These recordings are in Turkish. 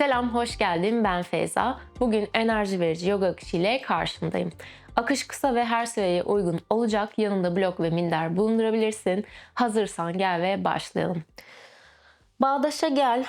Selam, hoş geldin. Ben Feyza. Bugün enerji verici yoga akışı ile karşındayım. Akış kısa ve her seviyeye uygun olacak. Yanında blok ve minder bulundurabilirsin. Hazırsan gel ve başlayalım. Bağdaşa gel.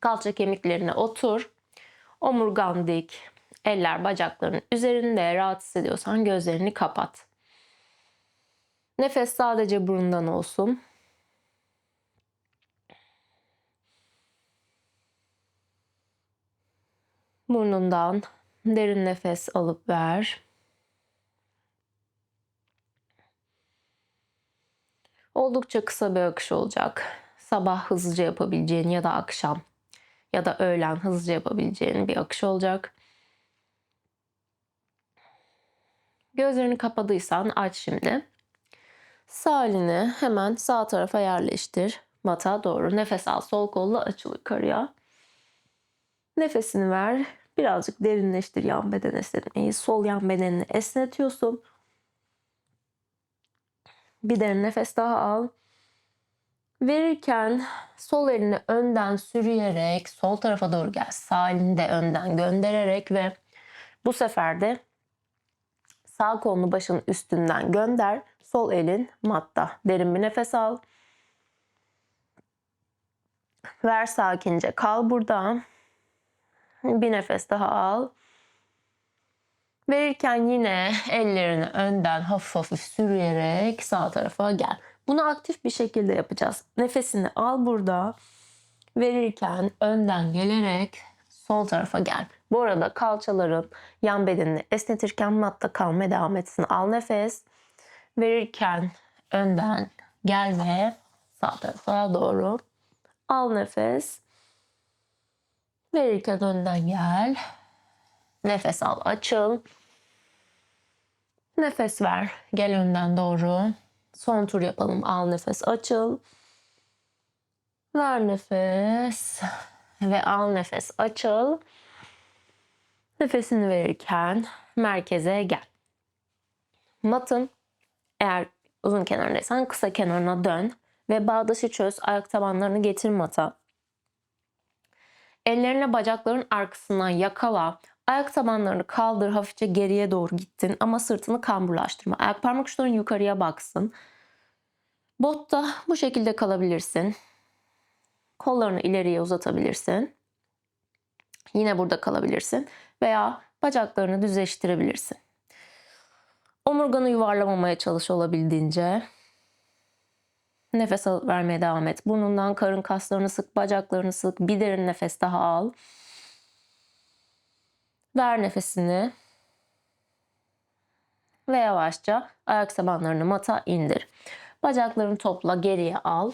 Kalça kemiklerine otur. Omurgan dik. Eller bacakların üzerinde. Rahat hissediyorsan gözlerini kapat. Nefes sadece burundan olsun. Burnundan derin nefes alıp ver. Oldukça kısa bir akış olacak. Sabah hızlıca yapabileceğin ya da akşam ya da öğlen hızlıca yapabileceğin bir akış olacak. Gözlerini kapadıysan aç şimdi. Sağ elini hemen sağ tarafa yerleştir. Mata doğru. Nefes al. Sol kolla açıl yukarıya. Nefesini ver. Birazcık derinleştir yan beden esnetmeyi. Sol yan bedenini esnetiyorsun. Bir derin nefes daha al. Verirken sol elini önden sürüyerek sol tarafa doğru gel. Sağ elini de önden göndererek ve bu sefer de sağ kolunu başın üstünden gönder. Sol elin matta. Derin bir nefes al. Ver sakince. Kal burada. Bir nefes daha al. Verirken yine ellerini önden hafif hafif sürüyerek sağ tarafa gel. Bunu aktif bir şekilde yapacağız. Nefesini al burada. Verirken önden gelerek sol tarafa gel. Bu arada kalçaların yan bedenini esnetirken matta kalmaya devam etsin. Al nefes. Verirken önden gel ve sağ tarafa doğru. Al nefes. Verirken önden gel. Nefes al, açıl. Nefes ver. Gel önden doğru. Son tur yapalım. Al nefes, açıl. Ver nefes. Ve al nefes, açıl. Nefesini verirken merkeze gel. Matın eğer uzun kenarındaysan kısa kenarına dön ve bağdaşı çöz. Ayak tabanlarını getir mata. Ellerine bacakların arkasından yakala. Ayak tabanlarını kaldır, hafifçe geriye doğru gittin ama sırtını kamburlaştırma. Ayak parmak uçların yukarıya baksın. Botta bu şekilde kalabilirsin. Kollarını ileriye uzatabilirsin. Yine burada kalabilirsin veya bacaklarını düzleştirebilirsin. Omurganı yuvarlamamaya çalış olabildiğince. Nefes alıp vermeye devam et. Burnundan karın kaslarını sık, bacaklarını sık. Bir derin nefes daha al. Ver nefesini. Ve yavaşça ayak tabanlarını mata indir. Bacaklarını topla, geriye al.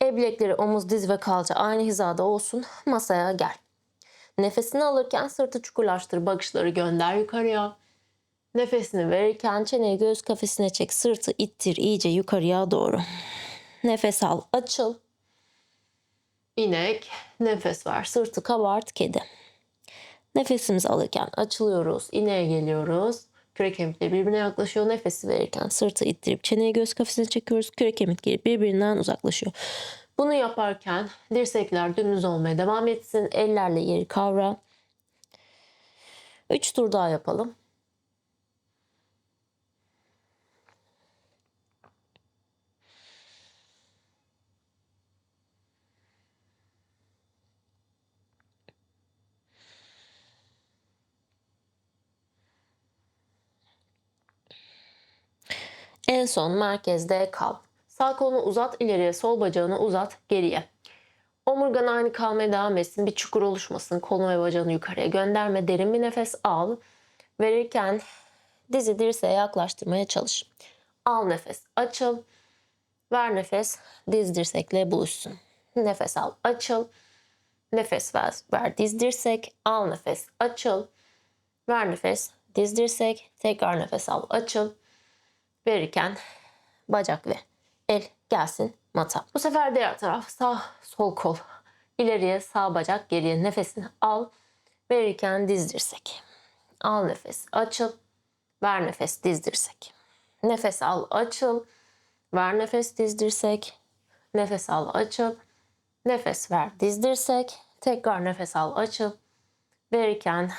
El bilekleri, omuz, diz ve kalça aynı hizada olsun. Masaya gel. Nefesini alırken sırtı çukurlaştır, bakışları gönder yukarıya. Nefesini verirken çeneyi göğüs kafesine çek. Sırtı ittir iyice yukarıya doğru. Nefes al. Açıl. İnek. Nefes ver. Sırtı kabart. Kedi. Nefesimizi alırken açılıyoruz. İneğe geliyoruz. Kürek kemikleri birbirine yaklaşıyor. Nefesi verirken sırtı ittirip çeneyi göğüs kafesine çekiyoruz. Kürek kemikleri birbirinden uzaklaşıyor. Bunu yaparken dirsekler dümdüz olmaya devam etsin. Ellerle yeri kavra. 3 tur daha yapalım. En son merkezde kal. Sağ kolunu uzat ileriye, sol bacağını uzat geriye. Omurgan aynı kalmaya devam etsin. Bir çukur oluşmasın. Kolunu ve bacağını yukarıya gönderme. Derin bir nefes al. Verirken dizi dirseğe yaklaştırmaya çalış. Al nefes, açıl. Ver nefes, diz dirsekle buluşsun. Nefes al, açıl. Nefes ver, ver diz dirsek. Al nefes, açıl. Ver nefes, diz dirsek. Tekrar nefes al, açıl verirken bacak ve el gelsin mata. Bu sefer diğer taraf sağ sol kol. İleriye sağ bacak geriye nefesini al. Verirken diz dirsek. Al nefes açıl. Ver nefes diz dirsek. Nefes al açıl. Ver nefes diz dirsek. Nefes al açıl. Nefes ver diz dirsek. Tekrar nefes al açıl. Verirken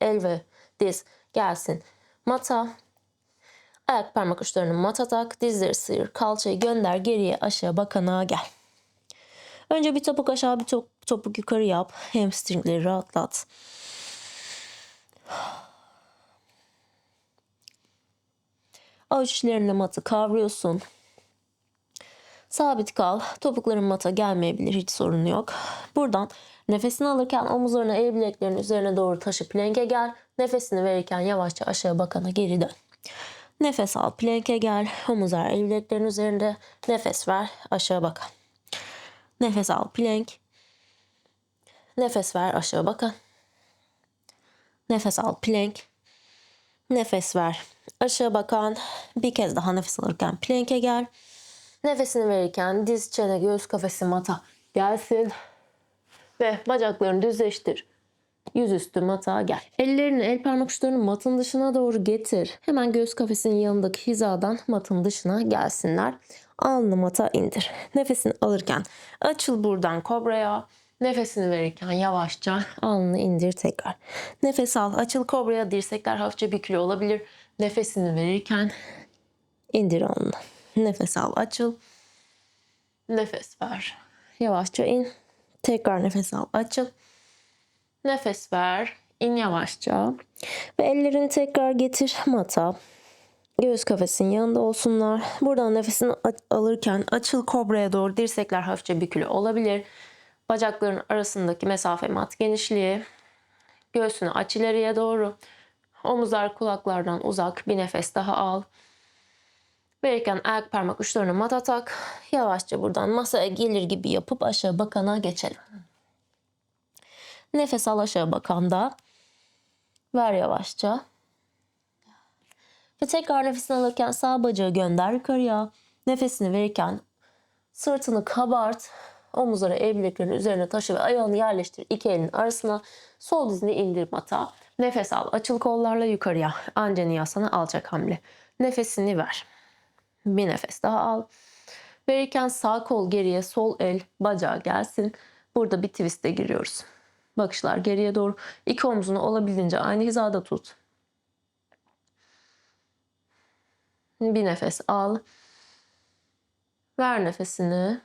el ve diz gelsin. Mata. Ayak parmak uçlarını mata tak. Dizleri sıyır. Kalçayı gönder geriye aşağı bakana gel. Önce bir topuk aşağı bir top- topuk yukarı yap. Hamstringleri rahatlat. Avuç içlerinde matı kavruyorsun. Sabit kal. Topukların mata gelmeyebilir. Hiç sorun yok. Buradan nefesini alırken omuzlarını el bileklerinin üzerine doğru taşı planke gel. Nefesini verirken yavaşça aşağı bakana geri dön. Nefes al planke gel. Omuzlar el üzerinde. Nefes ver aşağı bakan. Nefes al plank. Nefes ver aşağı bakın. Nefes al plank. Nefes ver aşağı bakan. Bir kez daha nefes alırken plank'e gel. Nefesini verirken diz, çene, göğüs kafesi mata gelsin. Ve bacaklarını düzleştir. Yüzüstü mata gel. Ellerini el parmak uçlarını matın dışına doğru getir. Hemen göğüs kafesinin yanındaki hizadan matın dışına gelsinler. Alnı mata indir. Nefesini alırken açıl buradan kobraya. Nefesini verirken yavaşça alnını indir tekrar. Nefes al. Açıl kobraya. Dirsekler hafifçe bükülü olabilir. Nefesini verirken indir alnını. Nefes al. Açıl. Nefes ver. Yavaşça in. Tekrar nefes al. Açıl. Nefes ver. İn yavaşça. Ve ellerini tekrar getir mata. Göğüs kafesinin yanında olsunlar. Buradan nefesini alırken açıl kobraya doğru dirsekler hafifçe bükülü olabilir. Bacakların arasındaki mesafe mat genişliği. Göğsünü aç ileriye doğru. Omuzlar kulaklardan uzak. Bir nefes daha al. Verirken ayak parmak uçlarını mata tak. Yavaşça buradan masaya gelir gibi yapıp aşağı bakana geçelim. Nefes al aşağı bakanda. Ver yavaşça. Ve tekrar nefesini alırken sağ bacağı gönder yukarıya. Nefesini verirken sırtını kabart. Omuzları el bileklerinin üzerine taşı ve ayağını yerleştir iki elin arasına. Sol dizini indir mata. Nefes al. Açıl kollarla yukarıya. Anjani yasana alacak hamle. Nefesini ver. Bir nefes daha al. Verirken sağ kol geriye, sol el bacağı gelsin. Burada bir twist'e giriyoruz. Bakışlar geriye doğru. İki omzunu olabildiğince aynı hizada tut. Bir nefes al. Ver nefesini.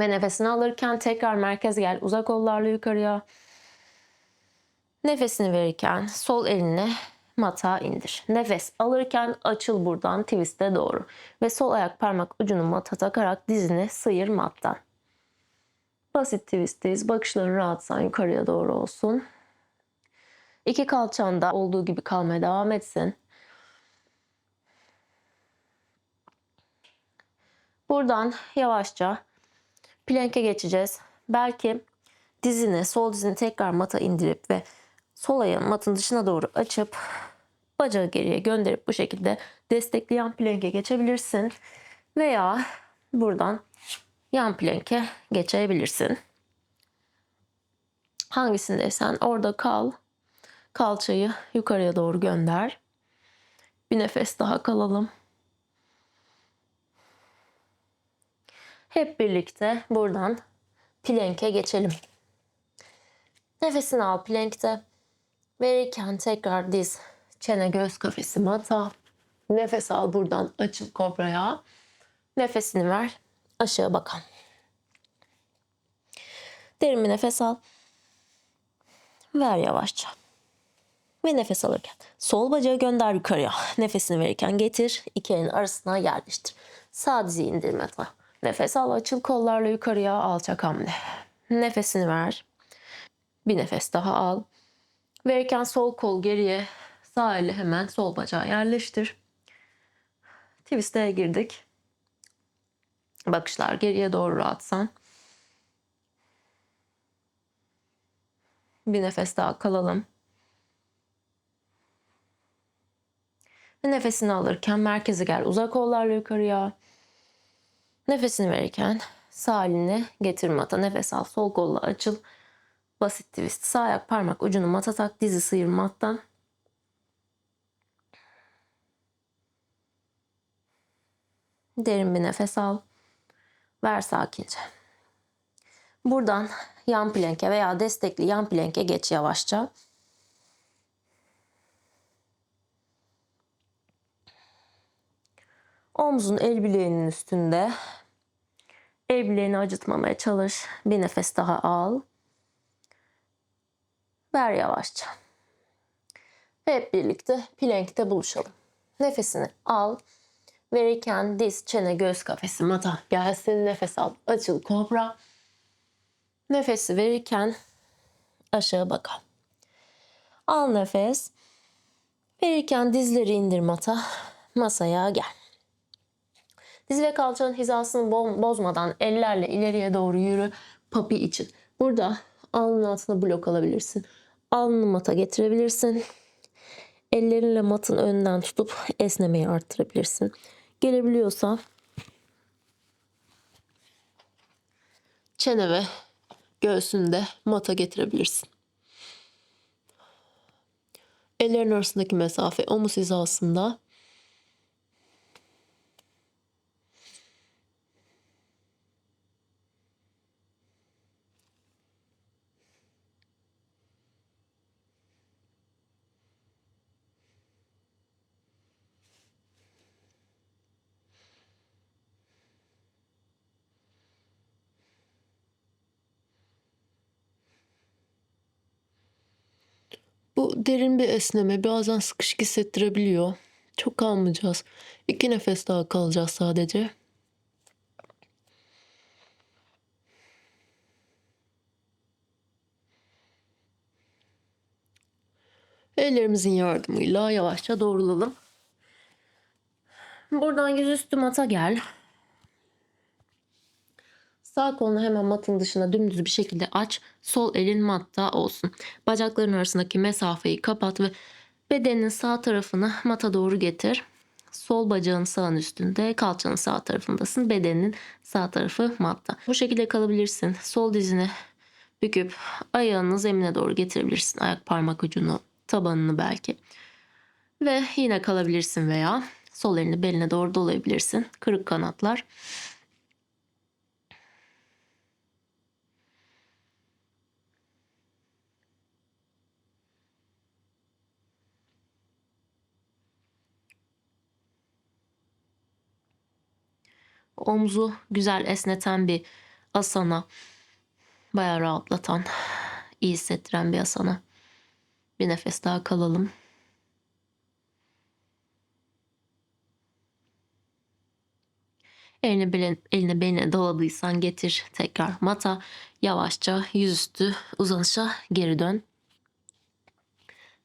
Ve nefesini alırken tekrar merkez gel. Uzak kollarla yukarıya. Nefesini verirken sol elini mata indir. Nefes alırken açıl buradan twist'e doğru. Ve sol ayak parmak ucunu mata takarak dizini sıyır mattan. Basit twist'teyiz. Bakışların rahatsan yukarıya doğru olsun. İki kalçan da olduğu gibi kalmaya devam etsin. Buradan yavaşça plank'e geçeceğiz. Belki dizini, sol dizini tekrar mata indirip ve sol ayağın matın dışına doğru açıp bacağı geriye gönderip bu şekilde destekleyen plank'e geçebilirsin. Veya buradan yan plank'e geçebilirsin. Hangisindeysen orada kal. Kalçayı yukarıya doğru gönder. Bir nefes daha kalalım. Hep birlikte buradan plank'e geçelim. Nefesini al plank'te. Verirken tekrar diz, çene, göğüs kafesi mata. Nefes al buradan açıl kobraya. Nefesini ver. Aşağı bakan. Derin bir nefes al. Ver yavaşça. Ve nefes alırken sol bacağı gönder yukarıya. Nefesini verirken getir. iki elin arasına yerleştir. Sağ dizi indirme. Nefes al açıl kollarla yukarıya alçak hamle. Nefesini ver. Bir nefes daha al. Verirken sol kol geriye sağ eli hemen sol bacağı yerleştir. Twist'e girdik. Bakışlar geriye doğru rahatsan. Bir nefes daha kalalım. Ve nefesini alırken merkeze gel. Uzak kollarla yukarıya. Nefesini verirken sağ elini getir mata. Nefes al. Sol kolla açıl. Basit twist. Sağ ayak parmak ucunu mata tak. Dizi sıyır mattan. Derin bir nefes al. Ver sakince. Buradan yan planke veya destekli yan planke geç yavaşça. Omzun el bileğinin üstünde. El bileğini acıtmamaya çalış. Bir nefes daha al. Ver yavaşça. Ve hep birlikte plankte buluşalım. Nefesini al. Verirken diz, çene, göğüs kafesi, mata gelsin. Nefes al. Açıl kobra. Nefesi verirken aşağı bakalım. Al nefes. Verirken dizleri indir mata. Masaya gel. Diz ve kalçanın hizasını bo- bozmadan ellerle ileriye doğru yürü papi için. Burada alnın altına blok alabilirsin. Alnını mata getirebilirsin. Ellerinle matın önünden tutup esnemeyi arttırabilirsin. Gelebiliyorsa çene ve göğsünde mata getirebilirsin. Ellerin arasındaki mesafe omuz hizasında. Bu derin bir esneme bazen sıkışık hissettirebiliyor. Çok kalmayacağız. İki nefes daha kalacağız sadece. Ellerimizin yardımıyla yavaşça doğrulalım. Buradan yüzüstü mata gel. Sağ kolunu hemen matın dışına dümdüz bir şekilde aç. Sol elin matta olsun. Bacakların arasındaki mesafeyi kapat ve bedenin sağ tarafını mata doğru getir. Sol bacağın sağın üstünde, kalçanın sağ tarafındasın. Bedenin sağ tarafı matta. Bu şekilde kalabilirsin. Sol dizini büküp ayağını zemine doğru getirebilirsin. Ayak parmak ucunu, tabanını belki. Ve yine kalabilirsin veya sol elini beline doğru dolayabilirsin. Kırık kanatlar. Omzu güzel esneten bir asana. Bayağı rahatlatan, iyi hissettiren bir asana. Bir nefes daha kalalım. Elini, bile, elini beline doladıysan getir tekrar mata. Yavaşça yüzüstü uzanışa geri dön.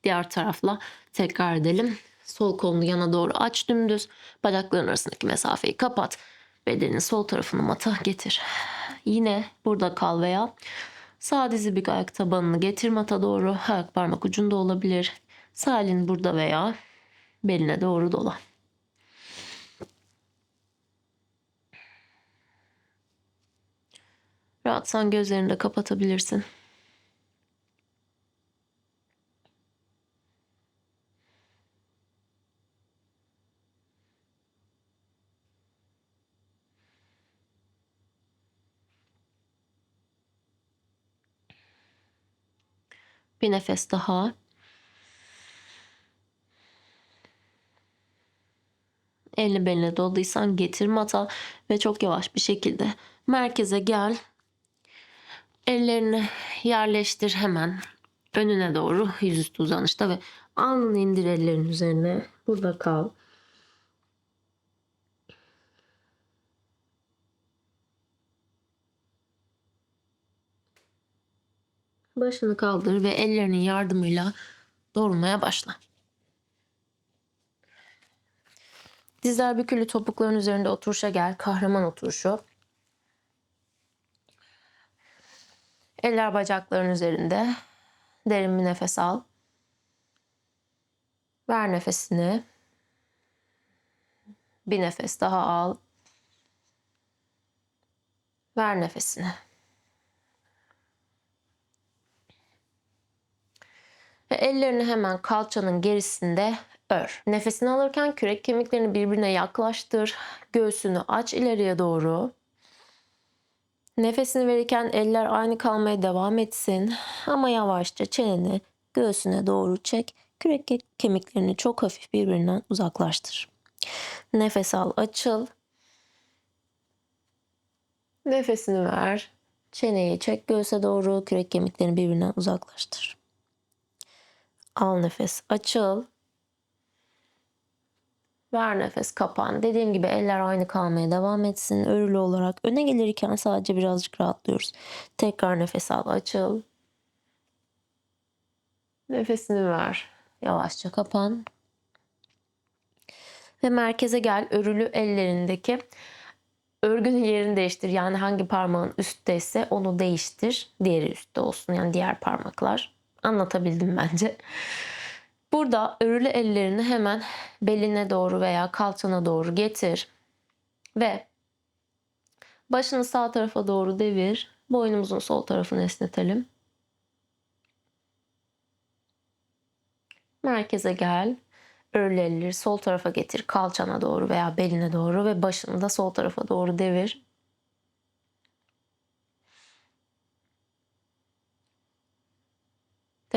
Diğer tarafla tekrar edelim. Sol kolunu yana doğru aç dümdüz. Bacakların arasındaki mesafeyi kapat. Bedenin sol tarafını mata getir. Yine burada kal veya sağ dizi bir ayak tabanını getir mata doğru. Ayak parmak ucunda olabilir. Sağ elin burada veya beline doğru dola. Rahatsan gözlerini de kapatabilirsin. Bir nefes daha. Elini beline dolduysan getir mata ve çok yavaş bir şekilde merkeze gel. Ellerini yerleştir hemen önüne doğru yüzüstü uzanışta ve alnını indir ellerin üzerine. Burada kal. Başını kaldır ve ellerinin yardımıyla doğrulmaya başla. Dizler bükülü topukların üzerinde oturuşa gel. Kahraman oturuşu. Eller bacakların üzerinde. Derin bir nefes al. Ver nefesini. Bir nefes daha al. Ver nefesini. Ve ellerini hemen kalçanın gerisinde ör. Nefesini alırken kürek kemiklerini birbirine yaklaştır. Göğsünü aç ileriye doğru. Nefesini verirken eller aynı kalmaya devam etsin. Ama yavaşça çeneni göğsüne doğru çek. Kürek ke- kemiklerini çok hafif birbirinden uzaklaştır. Nefes al, açıl. Nefesini ver. Çeneyi çek göğse doğru. Kürek kemiklerini birbirinden uzaklaştır. Al nefes, açıl. Ver nefes, kapan. Dediğim gibi eller aynı kalmaya devam etsin. Örülü olarak öne gelirken sadece birazcık rahatlıyoruz. Tekrar nefes al, açıl. Nefesini ver. Yavaşça kapan. Ve merkeze gel. Örülü ellerindeki örgünün yerini değiştir. Yani hangi parmağın üstteyse onu değiştir. Diğeri üstte olsun. Yani diğer parmaklar. Anlatabildim bence. Burada örülü ellerini hemen beline doğru veya kalçana doğru getir. Ve başını sağ tarafa doğru devir. Boynumuzun sol tarafını esnetelim. Merkeze gel. Örülü elleri sol tarafa getir. Kalçana doğru veya beline doğru ve başını da sol tarafa doğru devir.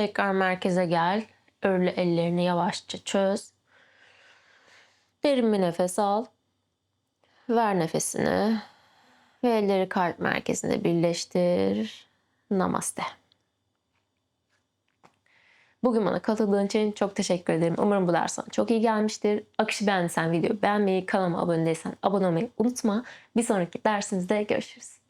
Tekrar merkeze gel. Örülü ellerini yavaşça çöz. Derin bir nefes al. Ver nefesini. Ve elleri kalp merkezinde birleştir. Namaste. Bugün bana katıldığın için çok teşekkür ederim. Umarım bu ders sana çok iyi gelmiştir. Akışı beğendiysen videoyu beğenmeyi, kanalıma abone değilsen abone olmayı unutma. Bir sonraki dersimizde görüşürüz.